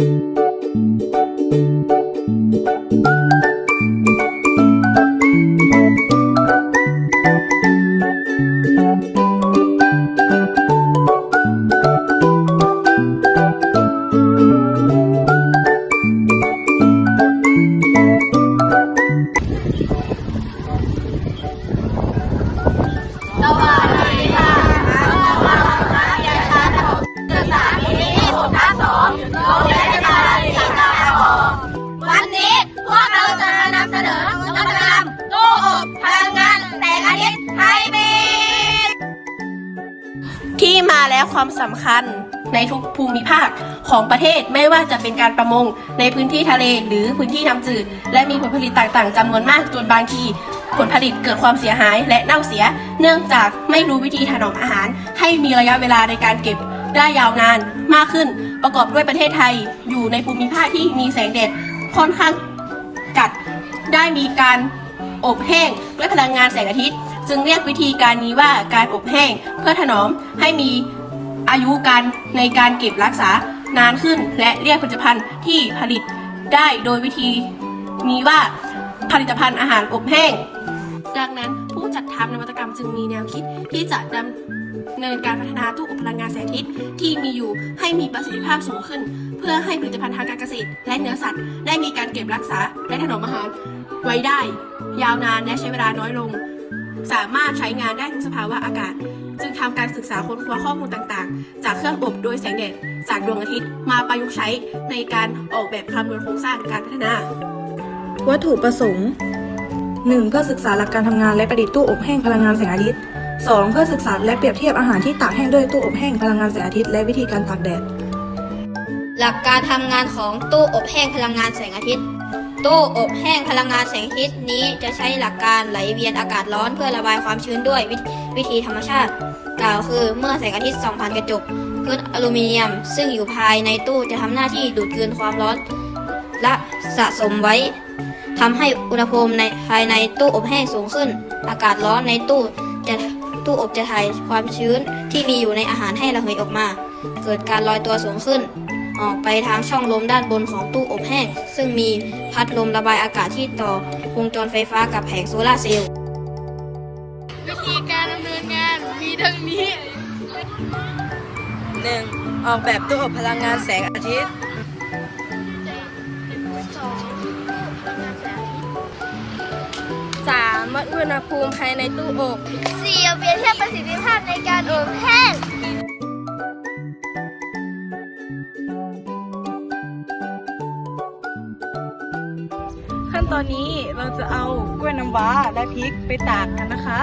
ส ที่มาและความสำคัญในทุกภูมิภาคของประเทศไม่ว่าจะเป็นการประมงในพื้นที่ทะเลหรือพื้นที่น้ำจืด และมีผลผลิตต่างๆจำนวนมากจนบางที ผลผลิตเกิดความเสียหายและเน่าเสีย เนื่องจากไม่รู้วิธีถนอมอาหาร ให้มีระยะเวลาในการเก็บได้ยาวนานมากขึ้น ประกอบด้วยประเทศไทยอยู่ในภูมิภาคที่มีแสงแดดค่อนข้างจัดได้มีการอบแห้งด้วยพลังงานแสงอาทิตย์ จึงเรียกวิธีการนี้ว่าการอบแห้ง เพื่อถนอมให้มีอายุการในการเก็บรักษานานขึ้น และเรียกผลิตภัณฑ์ที่ผลิตได้โดยวิธีนี้ว่าผลิตภัณฑ์อาหารอบแห้ง ดังนั้นผู้จัดทำนวัตกรรมจึงมีแนวคิดที่จะดำเนินการพัฒนาตู้อบพลังงานแสงอาทิตย์ที่มีอยู่ให้มีประสิทธิภาพสูงขึ้น เพื่อให้ผลิตภัณฑ์ทางการเกษตร และเนื้อสัตว์ ได้มีการเก็บรักษาและถนอมอาหารไว้ได้ ยาวนานและใช้เวลาน้อยลง สามารถใช้งานได้ทุกสภาวะอากาศ จึงทำการศึกษาค้นคว้าข้อมูลต่างๆ จากเครื่องอบโดยแสงแดดจากดวงอาทิตย์มาประยุกต์ใช้ในการออกแบบคำนวณโครงสร้างการพัฒนา วัตถุประสงค์ 1. เพื่อศึกษาหลักการทำงานและประดิษฐ์ตู้อบแห้งพลังงานแสงอาทิตย์ 2. เพื่อศึกษาและเปรียบเทียบอาหารที่ตากแห้งด้วยตู้อบแห้งพลังงานแสงอาทิตย์และวิธีการตากแดด หลักการทำงานของตู้อบแห้งพลังงานแสงอาทิตย์ ตู้อบแห้งพลังงานแสงอาทิตย์นี้จะใช้หลักการไหลเวียนอากาศร้อนเพื่อระบายความชื้นด้วยวิธวิธีธรรมชาติ กล่าวคือเมื่อแสงอาทิตย์ส่องผ่านกระจกพื้นอลูมิเนียม ซึ่งอยู่ภายในตู้จะทำหน้าที่ดูดกลืนความร้อน และสะสมไว้ทำให้อุณหภูมิในภายในตู้อบแห้งสูงขึ้น อากาศร้อนในตู้จะตู้อบจะถ่ายความชื้นที่มีอยู่ในอาหารให้ระเหยออกมา เกิดการลอยตัวสูงขึ้น ออกไปทางช่องลมด้านบนของตู้อบแห้ง ซึ่งมีพัดลมระบายอากาศที่ต่อวงจรไฟฟ้ากับแผงโซลาร์เซลล์วิธีการดำเนินงานมีดังนี้ 1. ออกแบบตู้อบพลังงานแสงอาทิตย์ 3. วัดอุณหภูมิภายในตู้อบสี่เปรียบเทียบประสิทธิภาพในการอบแห้ง ตอนนี้เราจะเอากล้วยน้ำว้าและพริกไปตากกันนะคะ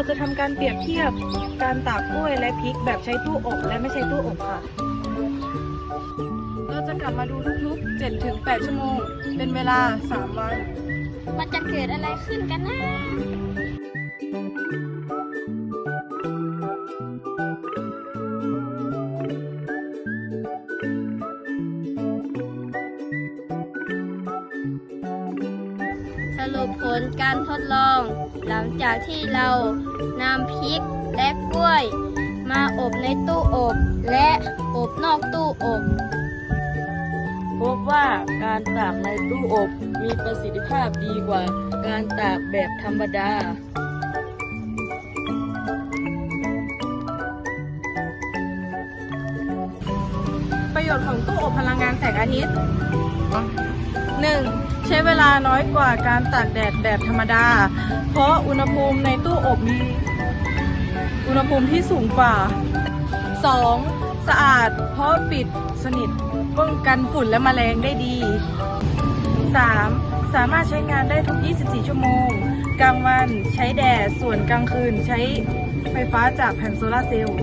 เราจะทำการเปรียบเทียบการตากกล้วยและพริกแบบใช้ตู้อบและไม่ใช้ตู้อบค่ะ เราจะกลับมาดูทุกๆ 7-8 ชั่วโมง เป็นเวลา 3 วัน มันจะเกิดอะไรขึ้นกันนะสรุปผลการทดลอง หลังจากที่เรานำพริกและกล้วย มาอบในตู้อบ และอบนอกตู้อบพบว่าการตากในตู้อบมีประสิทธิภาพดีกว่าการตากแบบธรรมดา ประโยชน์ของตู้อบพลังงานแสงอาทิตย์ 1. ใช้เวลาน้อยกว่าการตากแดดแบบธรรมดา เพราะอุณหภูมิในตู้อบมีอุณหภูมิที่สูงกว่า 2. สะอาด เพราะปิดสนิทป้องกันฝุ่นและแมลงได้ดี 3. สามารถใช้งานได้ทุก 24 ชั่วโมง กลางวันใช้แดด ส่วนกลางคืนใช้ไฟฟ้าจากแผ่นโซลาร์เซลล์